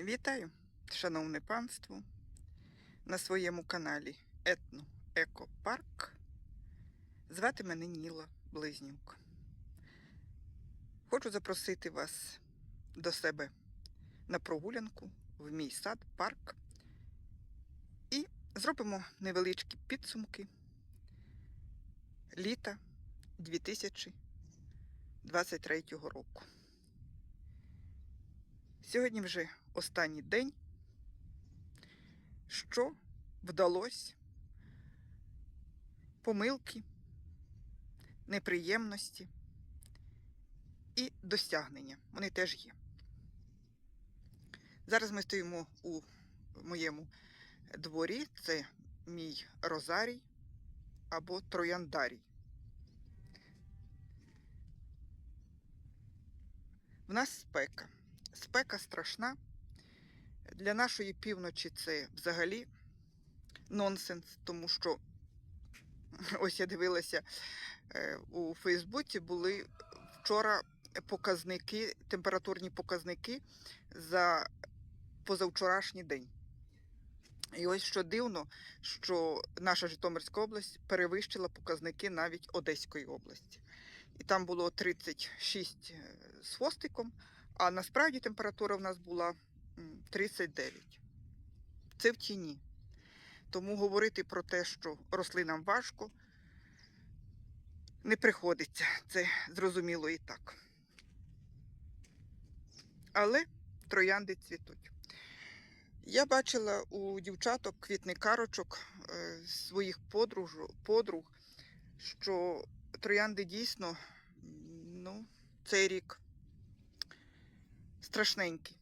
Вітаю, шановне панство, на своєму каналі Етно Екопарк. Звати мене Ніла Близнюк. Хочу запросити вас до себе на прогулянку в мій сад, парк. І зробимо невеличкі підсумки літа 2023 року. Сьогодні вже останній день, що вдалося, помилки, неприємності і досягнення. Вони теж є. Зараз ми стоїмо у моєму дворі. Це мій розарій або трояндарій. В нас спека. Спека страшна. Для нашої півночі це взагалі нонсенс, тому що ось я дивилася е, у Фейсбуці були вчора показники, температурні показники за позавчорашній день. І ось що дивно, що наша Житомирська область перевищила показники навіть Одеської області. І там було 36 з хвостиком, а насправді температура в нас була 39. Це в тіні. Тому говорити про те, що рослинам важко, не приходиться. Це зрозуміло і так. Але троянди цвітуть. Я бачила у дівчаток квітникарочок е, своїх подруг, подруг, що троянди дійсно, ну, цей рік страшненький.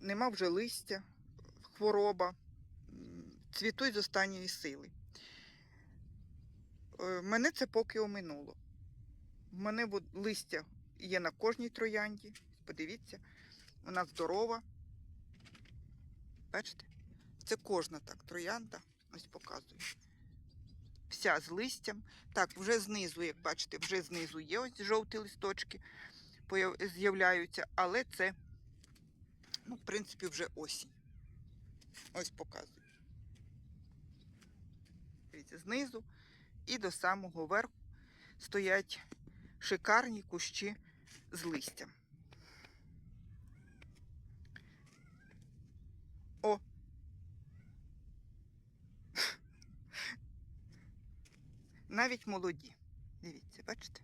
Нема вже листя, хвороба, цвітуть з останньої сили. Е, Мене це поки оминуло. В мене листя є на кожній троянді. Подивіться, вона здорова. Бачите? Це кожна так троянда. Ось показую. Вся з листям. Так, вже знизу, як бачите, вже знизу є ось жовті листочки з'являються, але це, ну, в принципі, вже осінь. Ось показую. Дивіться, знизу і до самого верху стоять шикарні кущі з листям. О! Навіть молоді. Дивіться, бачите?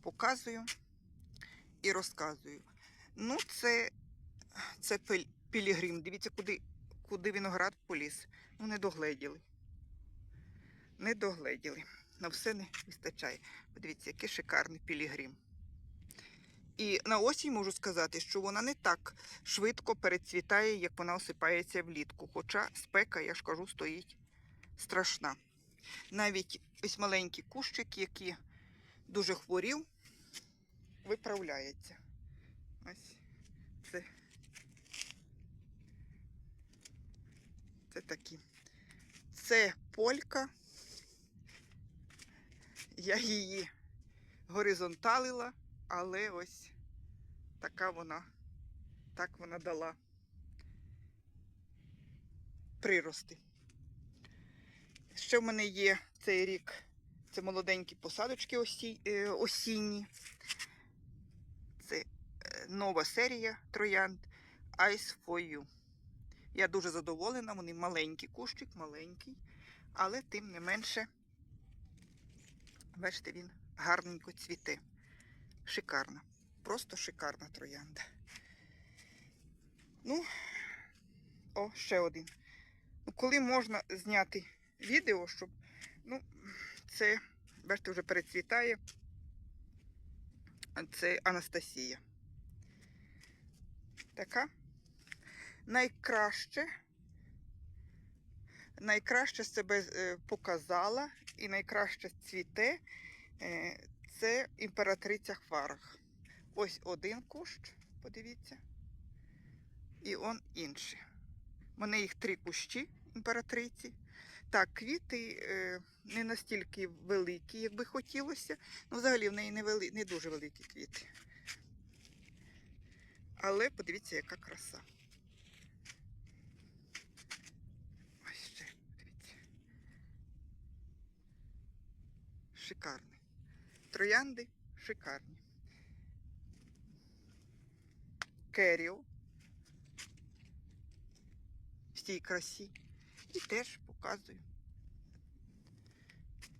Показую і розказую. Ну, це, це пілігрим. Дивіться, куди, куди виноград поліз. Ну, не догледіли. Не догледіли. На все не вистачає. Подивіться, який шикарний пілігрим. І на осінь можу сказати, що вона не так швидко перецвітає, як вона осипається влітку. Хоча спека, я ж кажу, стоїть страшна. Навіть ось маленький кущик, який дуже хворів, виправляється. Ось це. Такі. Це полька. Я її горизонталила, але ось така вона, так вона дала прирости. Ще в мене є цей рік це молоденькі посадочки осі- е, осінні. Це е, нова серія троянд Ice for You. Я дуже задоволена, вони маленький кущик, маленький, але тим не менше, бачите, він гарненько цвіте. Шикарна. Просто шикарна троянда. Ну, о, ще один. Ну, коли можна зняти відео, щоб, ну, це, бачите, вже перецвітає. Це Анастасія. Така. Найкраще, найкраще себе е, показала і найкраще цвіте е, це імператриця Хварах. Ось один кущ, подивіться, і он інший. У мене їх три кущі імператриці. Так, квіти е, не настільки великі, як би хотілося. Ну, взагалі в неї не, вели... не дуже великі квіти. Але подивіться, яка краса. Троянди шикарні. Керіо. В цій красі. І теж показую.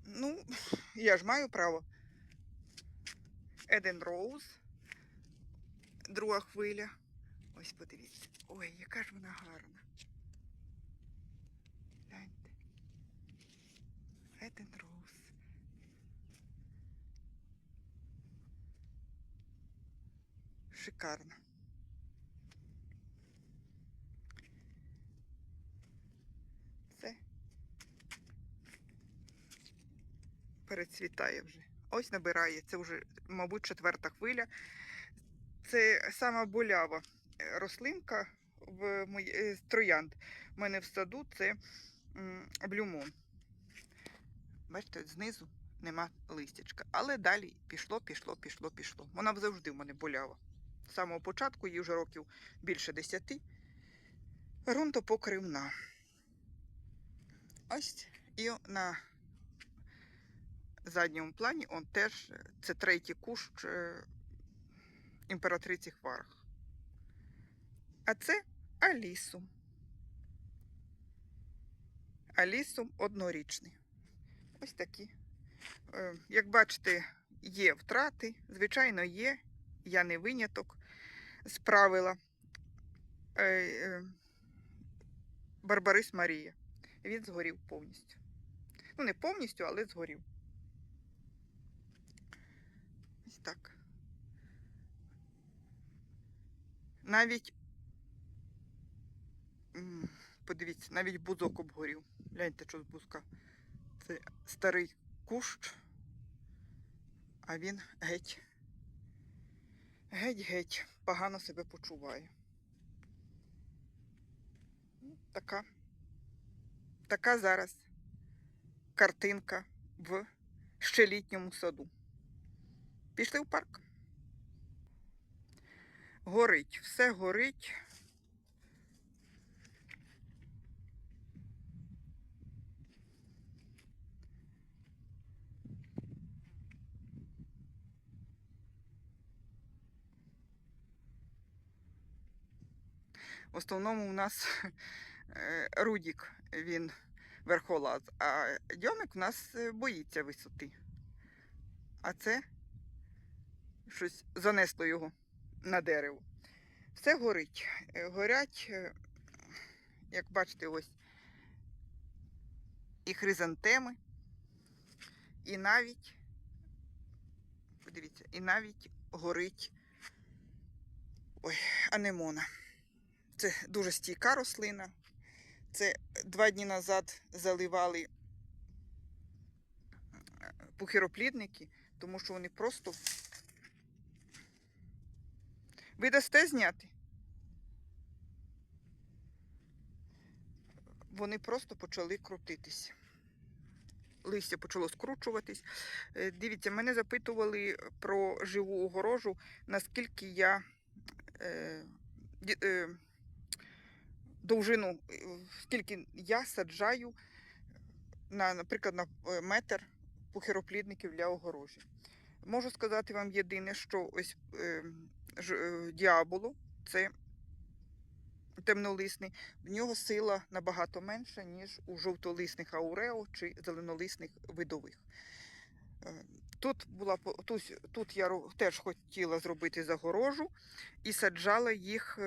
Ну, я ж маю право. Еден Роуз. Друга хвиля. Ось подивіться. Ой, яка ж вона гарна. Гляньте. Еден Роуз. Шикарно. Це перецвітає вже. Ось набирає. Це вже, мабуть, четверта хвиля. Це сама болява е, рослинка в мої... е, троянд. У мене в саду це блюмон. Бачите, знизу нема листячка. Але далі пішло, пішло, пішло, пішло. Вона завжди в мене болява. З самого початку, їй вже років більше десяти. Грунтопокривна. Ось і на задньому плані он теж це третій кущ е, імператриці Хварг. А це Алісум. Алісум однорічний. Ось такі. Е, Як бачите, є втрати. Звичайно, є. Я не виняток з правила. Е, е, Барбарис Марія. Він згорів повністю. Ну, не повністю, але згорів. Ось так. Навіть, подивіться, навіть бузок обгорів. Гляньте, що з бузка. Це старий кущ, а він геть. Геть-геть, погано себе почуває. Ну, Така, така зараз картинка в щелітньому саду. Пішли в парк. Горить, все горить. В основному у нас е, Рудік, він верхолаз, а Дьомик у нас е, боїться висоти. А це щось занесло його на дерево. Все горить. Е, Горять, як бачите, ось і хризантеми, і навіть, подивіться, і навіть горить ой, анемона. Це дуже стійка рослина. Це два дні назад заливали е, пухироплідники, тому що вони просто. Ви дасте зняти? Вони просто почали крутитись. Листя почало скручуватись. Е, Дивіться, мене запитували про живу огорожу, наскільки я е, е, довжину, е, скільки я саджаю, на, наприклад, на е, метр пухироплідників для огорожі. Можу сказати вам єдине, що ось е, е, діаболо це темнолисний, в нього сила набагато менша, ніж у жовтолисних аурео чи зеленолисних видових. Е, Тут, була, тут, тут я теж хотіла зробити загорожу і саджала їх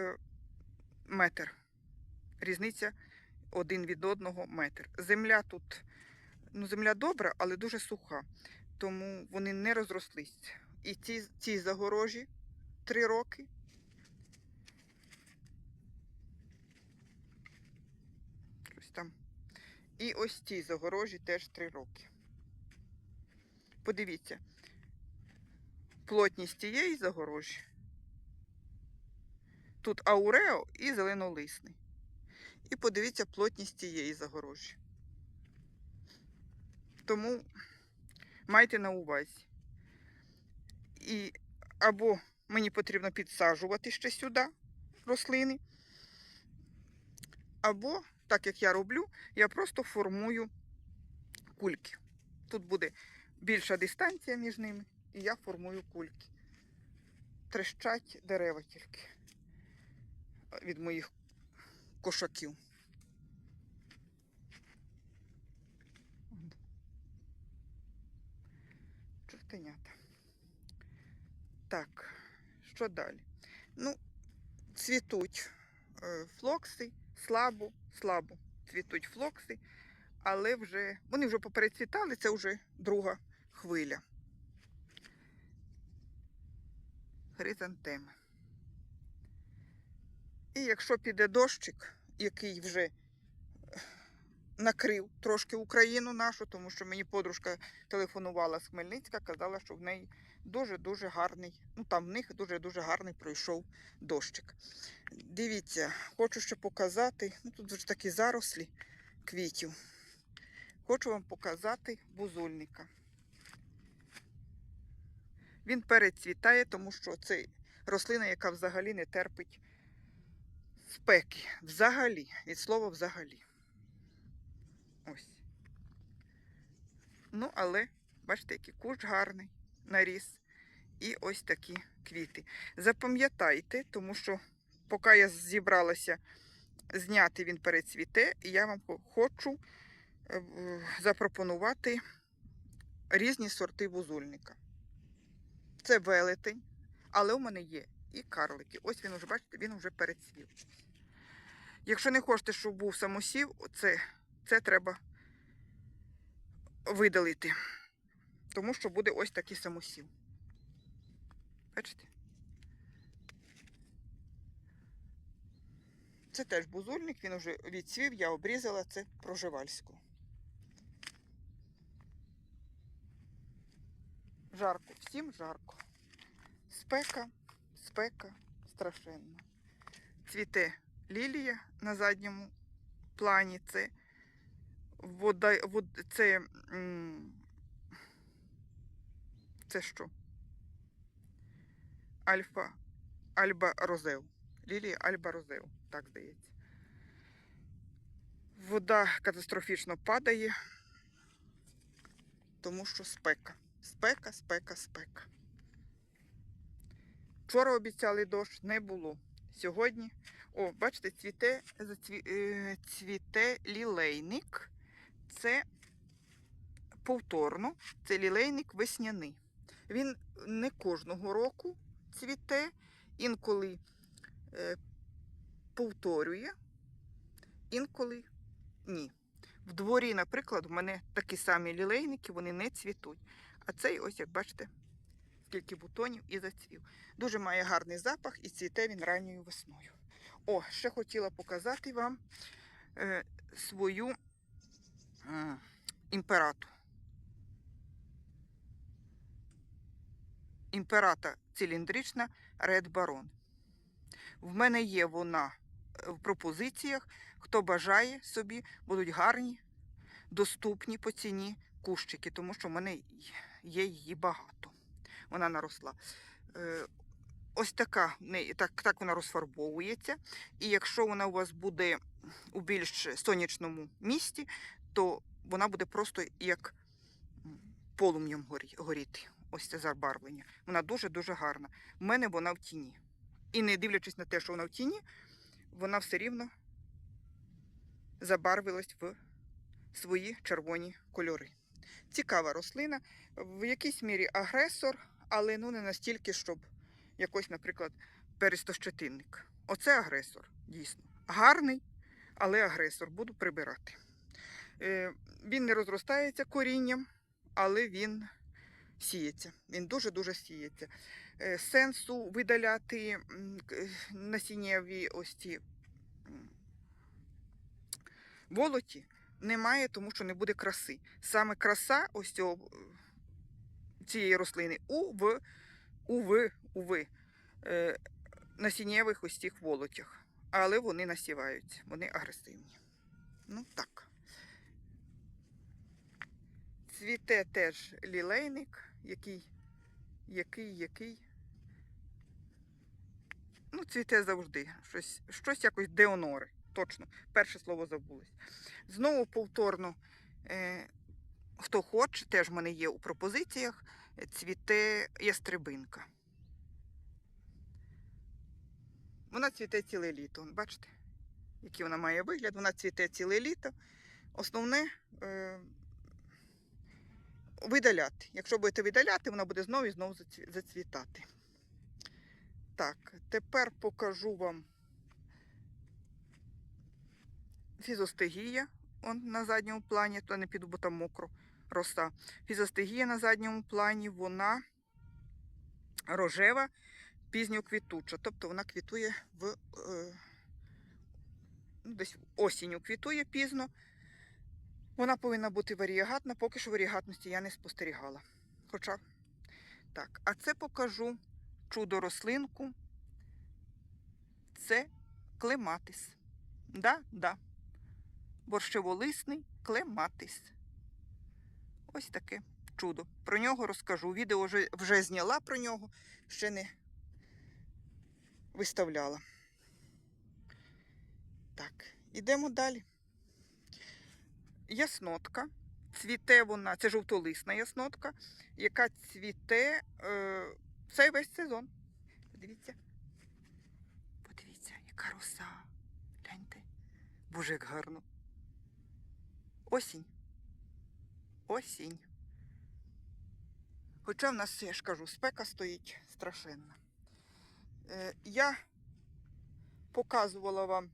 метр. Різниця один від одного метр. Земля тут, ну, земля добра, але дуже суха, тому вони не розрослись. І ці, ці загорожі три роки. Там. І ось ці загорожі теж три роки. Подивіться, плотність цієї загорожі. Тут аурео і зеленолисний. І подивіться плотність цієї загорожі. Тому майте на увазі. І або мені потрібно підсаджувати ще сюди рослини, або, так як я роблю, я просто формую кульки. Тут буде більша дистанція між ними, і я формую кульки. Трещать дерева тільки від моїх кошаків. Чортенята. Так, що далі? Ну, цвітуть е, флокси, слабо, слабо цвітуть флокси, але вже вони вже поперецвітали, це вже друга хвиля. Хризантеми. І якщо піде дощик, який вже е, накрив трошки Україну нашу, тому що мені подружка телефонувала з Хмельницька, казала, що в неї дуже-дуже гарний, ну там в них дуже-дуже гарний пройшов дощик. Дивіться, хочу ще показати, ну тут вже такі зарослі квітів. Хочу вам показати бузульника. Він перецвітає, тому що це рослина, яка взагалі не терпить спеки. Взагалі, від слова взагалі. Ось. Ну, але, бачите, який кущ гарний наріс. І ось такі квіти. Запам'ятайте, тому що поки я зібралася зняти, він перецвіте, і я вам хочу е, запропонувати різні сорти бузульника. Це велетень, але у мене є і карлики. Ось він уже, бачите, він вже перецвів. Якщо не хочете, щоб був самосів, це, це треба видалити. Тому що буде ось такий самосів. Бачите? Це теж бузульник, він вже відцвів, я обрізала це проживальську. Жарко, всім жарко. Спека, спека страшенна. Цвіте лілія на задньому плані. Це вода, вод, це, це що? Альфа, Альба Розеу. Лілія Альба Розеу, так здається. Вода катастрофічно падає, тому що спека. Спека, спека, спека. Вчора обіцяли дощ, не було. Сьогодні, о, бачите, цвіте, е, цвіте лілейник. Це повторно, це лілейник весняний. Він не кожного року цвіте, інколи е, повторює, інколи ні. В дворі, наприклад, в мене такі самі лілейники, вони не цвітуть. А цей, ось як бачите, скільки бутонів і зацвів. Дуже має гарний запах і цвіте він ранньою весною. О, ще хотіла показати вам е, свою е, імперату. Імперата циліндрична Red Baron. В мене є вона е, в пропозиціях. Хто бажає собі, будуть гарні, доступні по ціні кущики, тому що в мене є її багато. Вона наросла. Ось така, так, так вона розфарбовується. І якщо вона у вас буде у більш сонячному місті, то вона буде просто як полум'ям горіти. Ось це забарвлення. Вона дуже-дуже гарна. У мене вона в тіні. І не дивлячись на те, що вона в тіні, вона все рівно забарвилась в свої червоні кольори. Цікава рослина, в якійсь мірі агресор, але ну не настільки, щоб якось, наприклад, перестощетинник. Оце агресор, дійсно. Гарний, але агресор. Буду прибирати. Е, Він не розростається корінням, але він сіється. Він дуже-дуже сіється. Е, Сенсу видаляти м, насіннєві ось ці волоті немає, тому що не буде краси. Саме краса ось цього, е, цієї рослини у в, у в, у в е, насіннєвих ось цих волотях. Але вони насіваються, вони агресивні. Ну так. Цвіте теж лілейник, який, який, який. Ну, цвіте завжди. Щось, щось якось деонори. Точно. Перше слово забулось. Знову повторно, е, хто хоче, теж в мене є у пропозиціях. цвіте ястребинка. Вона цвіте ціле літо. Бачите, який вона має вигляд. Вона цвіте ціле літо. Основне е, видаляти. Якщо будете видаляти, вона буде знову і знову зацвітати. Так, тепер покажу вам фізостегія. Он на задньому плані, то не піду, бо там мокро роса. Фізостегія на задньому плані, вона рожева, пізньоквітуча. Тобто вона квітує в е, ну, десь осінню квітує пізно. Вона повинна бути варієгатна, поки що варієгатності я не спостерігала. Хоча так, а це покажу чудо рослинку. Це клематис. Да, да. Борщеволисний клематис. Ось таке чудо. Про нього розкажу. Відео вже, вже зняла про нього, ще не виставляла. Так, ідемо далі. Яснотка. Цвіте вона, це жовтолисна яснотка, яка цвіте е, цей весь сезон. Подивіться. Подивіться, яка роса. Гляньте. Боже, як гарно. Осінь. Осінь. Хоча в нас, я ж кажу, спека стоїть страшенна. Е, я показувала вам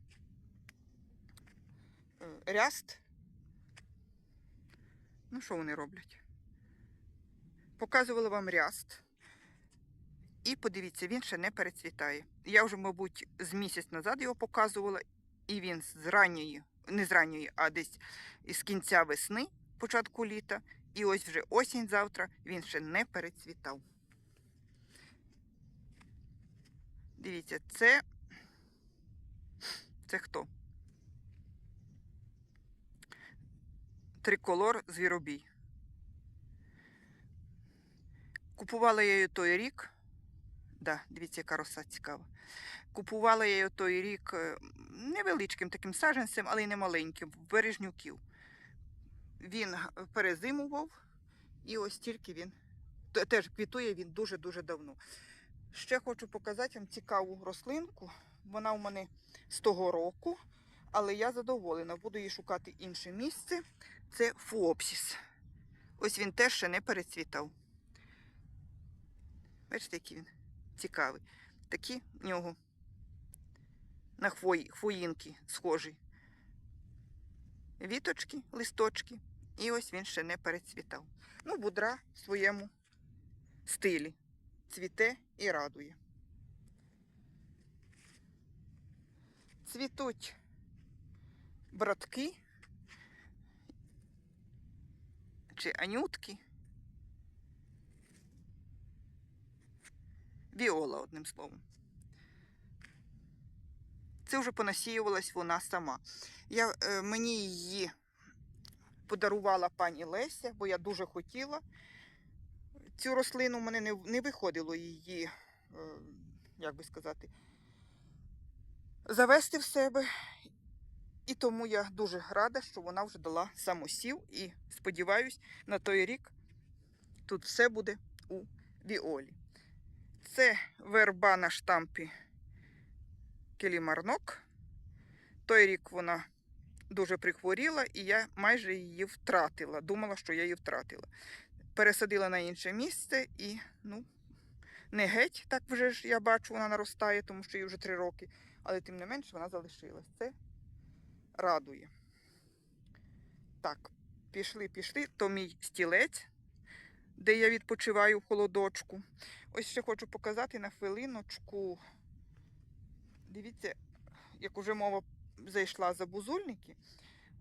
е, ряст. Ну, що вони роблять? Показувала вам ряст. І подивіться, він ще не перецвітає. Я вже, мабуть, з місяць назад його показувала, і він з ранньої, не з ранньої, а десь із кінця весни, початку літа, і ось вже осінь завтра він ще не перецвітав. Дивіться, це. Це хто? Триколор звіробій. Купувала я її той рік. Да, дивіться, яка роса цікава. Купувала я її той рік е, невеличким таким саджанцем, але й не маленьким, бережнюків. Він перезимував, і ось тільки він теж квітує він дуже-дуже давно. Ще хочу показати вам цікаву рослинку. Вона у мене з того року, але я задоволена. Буду їй шукати інше місце. Це фуопсіс. Ось він теж ще не перецвітав. Бачите, який він цікавий. Такі в нього на хвої, хвоїнки схожі. Віточки, листочки. І ось він ще не перецвітав. Ну, будра в своєму стилі. Цвіте і радує. Цвітуть братки чи анютки. Віола, одним словом. Це вже понасіювалась вона сама. Я, е, мені її подарувала пані Леся, бо я дуже хотіла. Цю рослину в мене не, не виходило її, е, як би сказати, завести в себе. І тому я дуже рада, що вона вже дала самосів. І сподіваюсь, на той рік тут все буде у Віолі. Це верба на штампі Келімарнок. Той рік вона дуже прихворіла, і я майже її втратила. Думала, що я її втратила. Пересадила на інше місце і, ну, не геть, так вже ж я бачу, вона наростає, тому що їй вже три роки. Але тим не менш вона залишилась. Це радує. Так, пішли, пішли. То мій стілець, де я відпочиваю в холодочку. Ось ще хочу показати на хвилиночку. Дивіться, як уже мова зайшла за бузульники.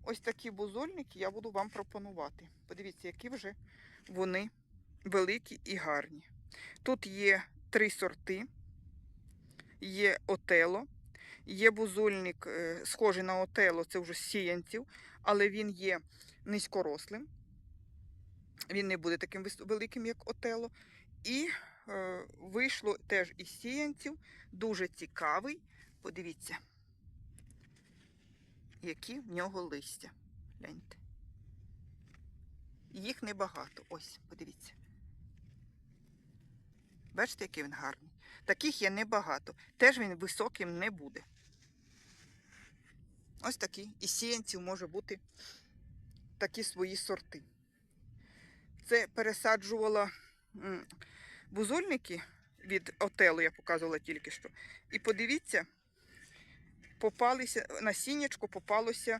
Ось такі бузульники я буду вам пропонувати. Подивіться, які вже вони великі і гарні. Тут є три сорти. Є отело, є бузульник, е, схожий на отело, це вже сіянців, але він є низькорослим. Він не буде таким великим, як отело. І е, вийшло теж із сіянців. Дуже цікавий. Подивіться, які в нього листя. Гляньте. Їх небагато. Ось, подивіться. Бачите, який він гарний. Таких є небагато. Теж він високим не буде. Ось такі. І сіянців може бути такі свої сорти. Це пересаджувала бузульники від отелу, я показувала тільки що. І подивіться, попалися, на насіннячко попалося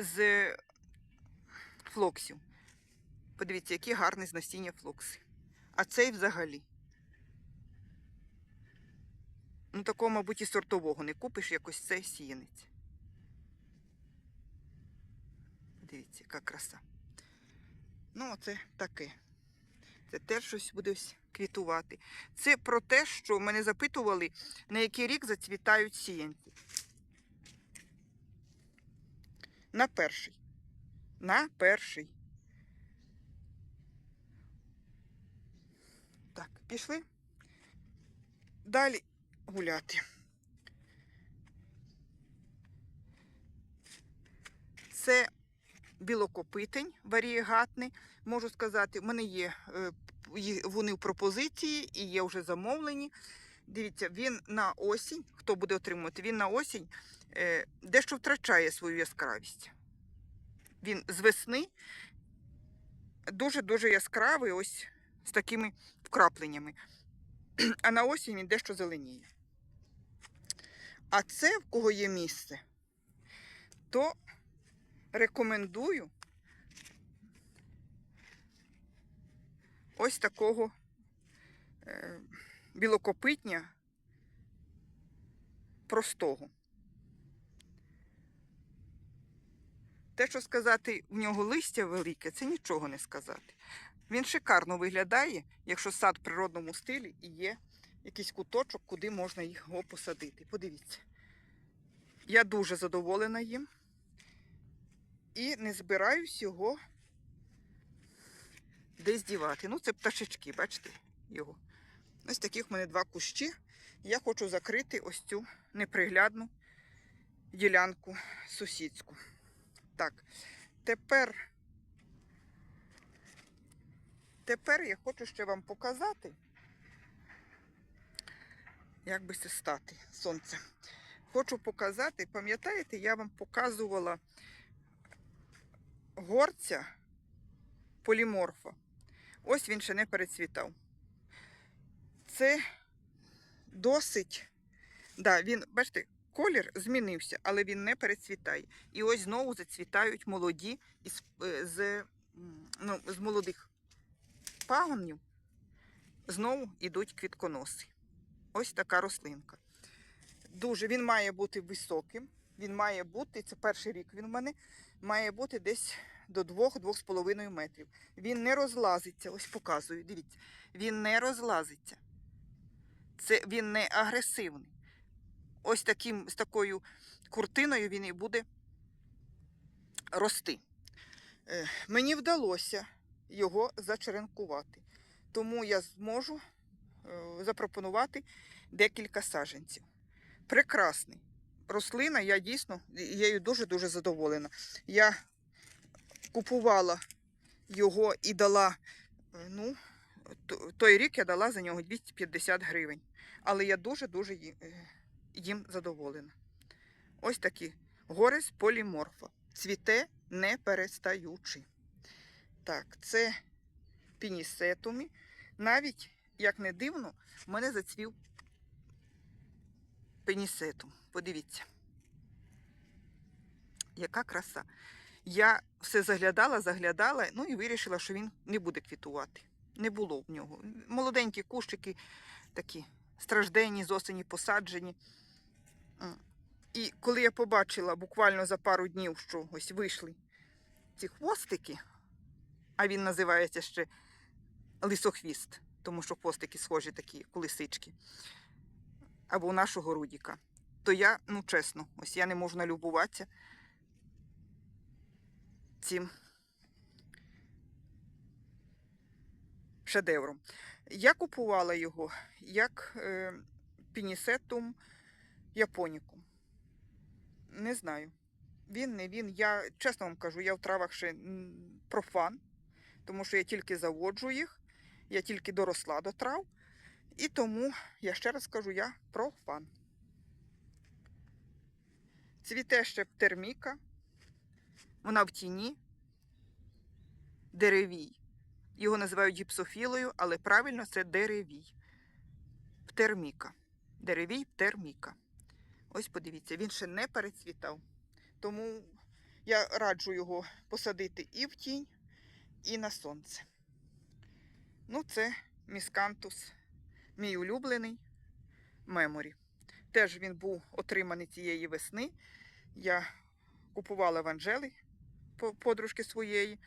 з флоксів. Подивіться, які гарні з насіння флокси. А цей взагалі. Ну, такого, мабуть, і сортового не купиш, якось цей сіянець. Дивіться, яка краса. Ну, оце таке. Це теж щось буде квітувати. Це про те, що мене запитували, на який рік зацвітають сіянці. На перший. На перший. Так, пішли. Далі гуляти. Це білокопитень варієгатний. Можу сказати, в мене є е, вони в пропозиції і є вже замовлені. Дивіться, він на осінь, хто буде отримувати, він на осінь дещо втрачає свою яскравість. Він з весни дуже-дуже яскравий, ось з такими вкрапленнями. А на осінь він дещо зеленіє. А це, в кого є місце, то рекомендую ось такого е, білокопитня простого. Те, що сказати, в нього листя велике, це нічого не сказати. Він шикарно виглядає, якщо сад в природному стилі і є якийсь куточок, куди можна його посадити. Подивіться. Я дуже задоволена їм і не збираюсь його десь дівати. Ну, це пташечки, бачите його. Ось таких в мене два кущі. Я хочу закрити ось цю неприглядну ділянку сусідську. Так, тепер, тепер я хочу ще вам показати, як би це стати сонце. Хочу показати, пам'ятаєте, я вам показувала горця поліморфа. Ось він ще не перецвітав. Це досить, да, він, бачите, колір змінився, але він не перецвітає. І ось знову зацвітають молоді із, е, з, ну, з молодих пагонів. Знову йдуть квітконоси. Ось така рослинка. Дуже він має бути високим. Він має бути, це перший рік він в мене, має бути десь до 2-2,5 метрів. Він не розлазиться, ось показую, дивіться. Він не розлазиться. Це він не агресивний. Ось таким, з такою куртиною він і буде рости. Е, Мені вдалося його зачеренкувати, тому я зможу е, запропонувати декілька саджанців. Прекрасний. Рослина, я дійсно я дуже-дуже задоволена. Я купувала його і дала, е, ну, той рік я дала за нього 250 гривень. Але я дуже-дуже їм задоволена. Ось такі гори з поліморфа. Цвіте не перестаючи. Так, це пінісетумі. Навіть, як не дивно, в мене зацвів пенісетум. Подивіться. Яка краса. Я все заглядала, заглядала, ну і вирішила, що він не буде квітувати. Не було в нього. Молоденькі кущики такі стражденні, з осені посаджені. І коли я побачила буквально за пару днів, що ось вийшли ці хвостики, а він називається ще лисохвіст, тому що хвостики схожі такі, лисички, або у нашого Рудіка, то я, ну чесно, ось я не можу налюбуватися цим шедевром. Я купувала його як е, пінісетум японікум. Не знаю. Він, не він. Я чесно вам кажу, я в травах ще профан, тому що я тільки заводжу їх. Я тільки доросла до трав. І тому я ще раз кажу, я профан. Цвіте ще терміка. Вона в тіні. Деревій. Його називають гіпсофілою, але правильно це деревій. Птерміка. Деревій птерміка. Ось подивіться, він ще не перецвітав. Тому я раджу його посадити і в тінь, і на сонце. Ну, це міскантус, мій улюблений меморі. Теж він був отриманий цієї весни. Я купувала в Анжели подружки своєї.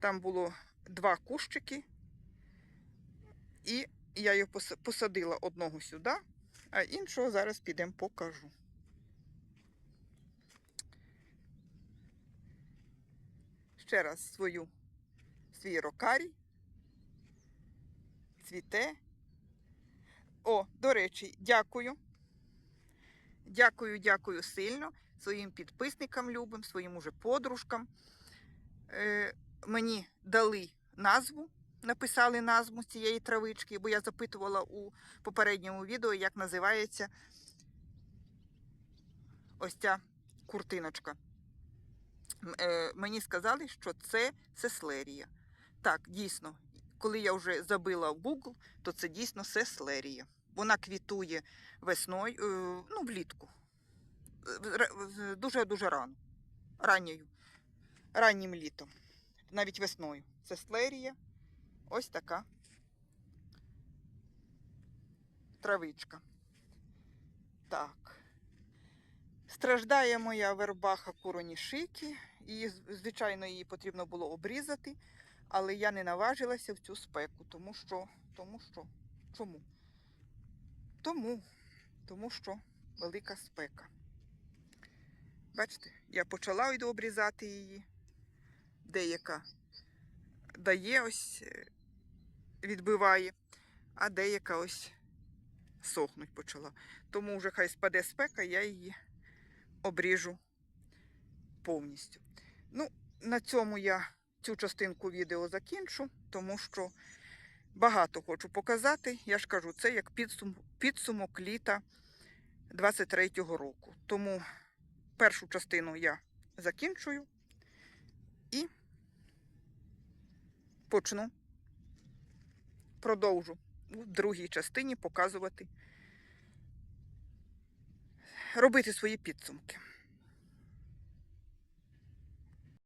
Там було два кущики, і я його посадила одного сюди, а іншого зараз підемо покажу. Ще раз свою свій рокарій. Цвіте. О, до речі, дякую. Дякую, дякую сильно своїм підписникам любим, своїм уже подружкам. Е, мені дали назву, написали назву цієї травички, бо я запитувала у попередньому відео, як називається ось ця куртиночка. Е, мені сказали, що це сеслерія. Так, дійсно, коли я вже забила в Google, то це дійсно сеслерія. Вона квітує весною, е, ну, влітку. Дуже-дуже рано. Ранньою. Раннім літом. Навіть весною. Сеслерія. Ось така травичка. Так. Страждає моя вербаха куронішики. І, звичайно, її потрібно було обрізати, але я не наважилася в цю спеку, тому що, тому що, чому? Тому, тому що велика спека. Бачите, я почала йду обрізати її. Деяка дає ось, відбиває, а деяка ось сохнуть почала. Тому вже хай спаде спека, я її обріжу повністю. Ну, на цьому я цю частинку відео закінчу, тому що багато хочу показати. Я ж кажу, це як підсум, підсумок літа 23-го року. Тому першу частину я закінчую і почну продовжу у другій частині показувати, робити свої підсумки.